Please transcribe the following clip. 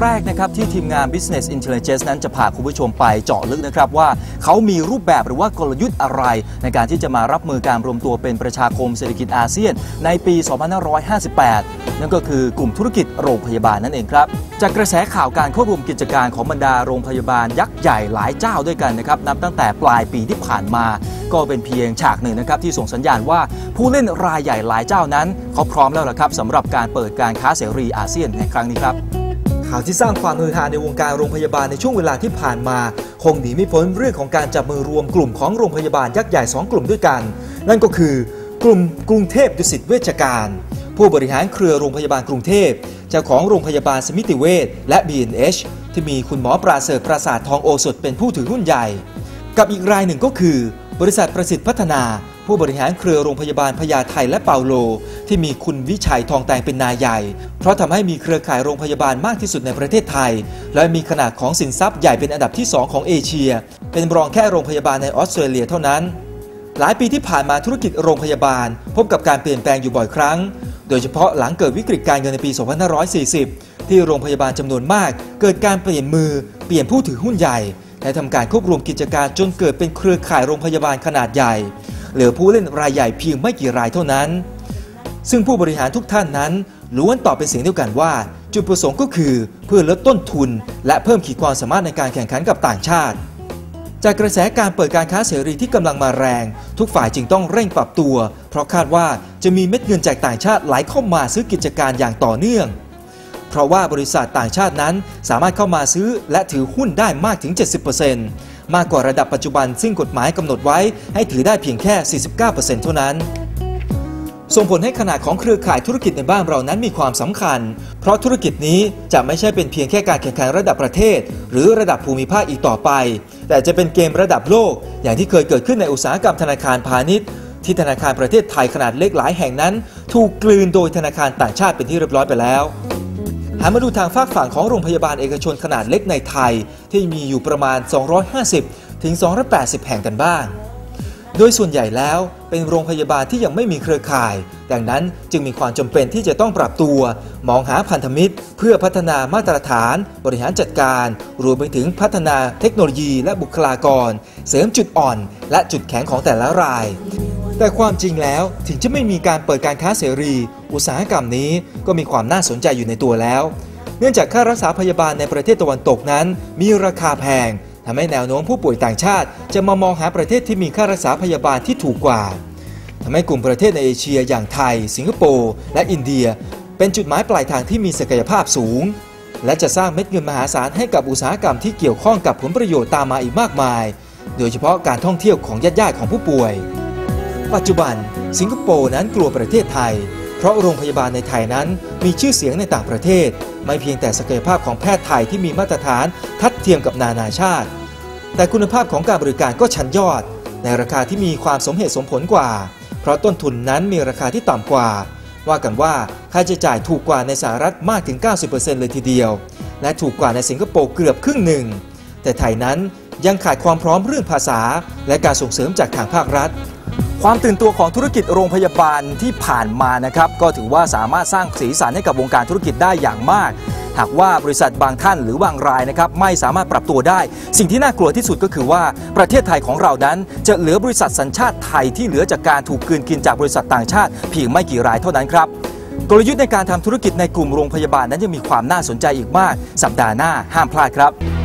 แรกนะครับที่ทีมงาน Business Intelligence นั้นจะพาคุณผู้ชมไปเจาะลึกนะครับว่าเขามีรูปแบบหรือว่ากลยุทธ์อะไร ในการที่จะมารับมือการรวมตัวเป็นประชาคมเศรษฐกิจอาเซียน ในปี 2558 นั่นก็คือกลุ่มธุรกิจโรงพยาบาลนั่นเองครับจากกระแสข่าวการเข้ารวมกิจการของบรรดาโรงพยาบาลยักษ์ใหญ่หลายเจ้าด้วยกันนะครับนับตั้งแต่ปลายปีที่ผ่านมา ก็เป็นเพียงฉากหนึ่งนะครับที่ส่งสัญญาณว่าผู้เล่นรายใหญ่หลายเจ้านั้นเขาพร้อมแล้วละครับสำหรับการเปิดการค้าเสรีอาเซียนในครั้งนี้ครับ ข่าวที่สร้างความฮือฮาในวงการโรงพยาบาลในช่วงเวลาที่ผ่านมา คงหนีไม่พ้นเรื่องของการจับมือรวมกลุ่มของโรงพยาบาลยักษ์ใหญ่ 2 กลุ่มด้วยกัน นั่นก็คือกลุ่มกรุงเทพดุสิตเวชการ ผู้บริหารเครือโรงพยาบาลกรุงเทพเจ้าของโรงพยาบาลสมิติเวชและ B&H ที่มีคุณหมอปราเสริฐปราสาททองโอสถเป็นผู้ถือหุ้นใหญ่ กับอีกรายหนึ่งก็คือ บริษัทประสิทธิ์พัฒนา ผู้บริหารเครือโรงพยาบาลพญาไทและเปาโล ที่มีคุณวิชัยทองแตงเป็นนายใหญ่ เพราะทำให้มีเครือข่ายโรงพยาบาลมากที่สุดในประเทศไทย และมีขนาดของสินทรัพย์ใหญ่เป็นอันดับที่ 2 ของเอเชีย เป็นรองแค่โรงพยาบาลในออสเตรเลียเท่านั้น หลายปีที่ผ่านมาธุรกิจโรงพยาบาล พบกับการเปลี่ยนแปลงอยู่บ่อยครั้ง โดยเฉพาะหลังเกิดวิกฤตการเงินในปี 2540 ที่โรงพยาบาลจำนวนมาก เกิดการเปลี่ยนมือ เปลี่ยนผู้ถือหุ้นใหญ่และทำการควบรวมกิจการจนเกิดเป็นเครือข่ายโรงพยาบาลขนาดใหญ่ เหลือผู้เล่นรายใหญ่เพียงไม่กี่รายเท่านั้น ซึ่งผู้บริหารทุกท่านนั้นล้วนตอบเป็นเสียงเดียวกันว่า จุดประสงค์ก็คือเพื่อลดต้นทุน และเพิ่มขีดความสามารถในการแข่งขันกับต่างชาติ จากกระแสการเปิดการค้าเสรีที่กำลังมาแรง ทุกฝ่ายจึงต้องเร่งปรับตัว เพราะคาดว่าจะมีเม็ดเงินจากต่างชาติไหลเข้ามาซื้อกิจการอย่างต่อเนื่องเพราะว่าบริษัทต่างชาตินั้นสามารถเข้ามาซื้อและถือหุ้นได้มากถึง 70% มากกว่าระดับปัจจุบันซึ่งกฎหมายกำหนดไว้ให้ถือได้เพียงแค่ 49%เท่านั้นส่งผลให้ขนาดของเครือข่ายธุรกิจในบ้านเรานั้นมีความสำคัญ เพราะธุรกิจนี้จะไม่ใช่เป็นเพียงแค่การแข่งขันระดับประเทศ หรือระดับภูมิภาคอีกต่อไป แต่จะเป็นเกมระดับโลก อย่างที่เคยเกิดขึ้นในอุตสาหกรรมธนาคารพาณิชย์ ที่ธนาคารประเทศไทยขนาดเล็กหลายแห่งนั้น ถูกกลืนโดยธนาคารต่างชาติเป็นที่เรียบร้อยไปแล้ว หันมาดูทางฝากฝั่งของโรงพยาบาลเอกชนขนาดเล็กในไทย ที่มีอยู่ประมาณ 250 ถึง 280 แห่งกันบ้าง โดยส่วนใหญ่แล้วเป็นโรงพยาบาลที่ยังไม่มีเครือข่าย ดังนั้นจึงมีความจำเป็นที่จะต้องปรับตัว มองหาพันธมิตร เพื่อพัฒนามาตรฐาน บริหารจัดการ รวมไปถึงพัฒนาเทคโนโลยีและบุคลากร เสริมจุดอ่อน และจุดแข็งของแต่ละราย แต่ความจริงแล้วถึงจะไม่มีการเปิดการค้าเสรี อุตสาหกรรมนี้ก็มีความน่าสนใจอยู่ในตัวแล้ว เนื่องจากค่ารักษาพยาบาลในประเทศตะวันตกนั้น มีราคาแพงทำให้แนวโน้มผู้ป่วยต่างชาติ จะมามองหาประเทศที่มีค่ารักษาพยาบาลที่ถูกกว่าทำให้กลุ่มประเทศในเอเชียอย่างไทย สิงคโปร์และอินเดีย เป็นจุดหมายปลายทางที่มีศักยภาพสูง และจะสร้างเม็ดเงินมหาศาลให้กับอุตสาหกรรมที่เกี่ยวข้องกับผลประโยชน์ตามมาอีกมากมาย โดยเฉพาะการท่องเที่ยวของญาติๆของผู้ป่วย ปัจจุบัน สิงคโปร์นั้นกลัวประเทศไทย ราะโรงพยาบาลในไทยนั้น มีชื่อเสียงในต่างประเทศ ไม่เพียงแต่ศักยภาพของแพทย์ไทยที่มีมาตรฐานทัดเทียมกับนานาชาติ แต่คุณภาพของการบริการก็ชั้นยอด ในราคาที่มีความสมเหตุสมผลกว่า เพราะต้นทุนนั้นมีราคาที่ต่ำกว่า ว่ากันว่าค่าใช้จ่ายถูกกว่าในสหรัฐมากถึง 90%เลยทีเดียว และถูกกว่าในสิงคโปร์เกือบครึ่งหนึ่ง แต่ไทยนั้นยังขาดความพร้อมเรื่องภาษา และการส่งเสริมจากทางภาครัฐ ความตื่นตัวของธุรกิจโรงพยาบาลที่ผ่านมานะครับ ก็ถือว่าสามารถสร้างสีสันให้กับวงการธุรกิจได้อย่างมาก หากว่าบริษัทบางท่านหรือบางรายนะครับไม่สามารถปรับตัวได้ สิ่งที่น่ากลัวที่สุดก็คือว่าประเทศไทยของเรานั้น จะเหลือบริษัทสัญชาติไทยที่เหลือจากการถูกกืนกินจากบริษัทต่างชาติเพียงไม่กี่รายเท่านั้นครับกลยุทธ์ในการทำธุรกิจในกลุ่มโรงพยาบาลนั้นยังมีความน่าสนใจอีกมาก สัปดาห์หน้าห้ามพลาดครับ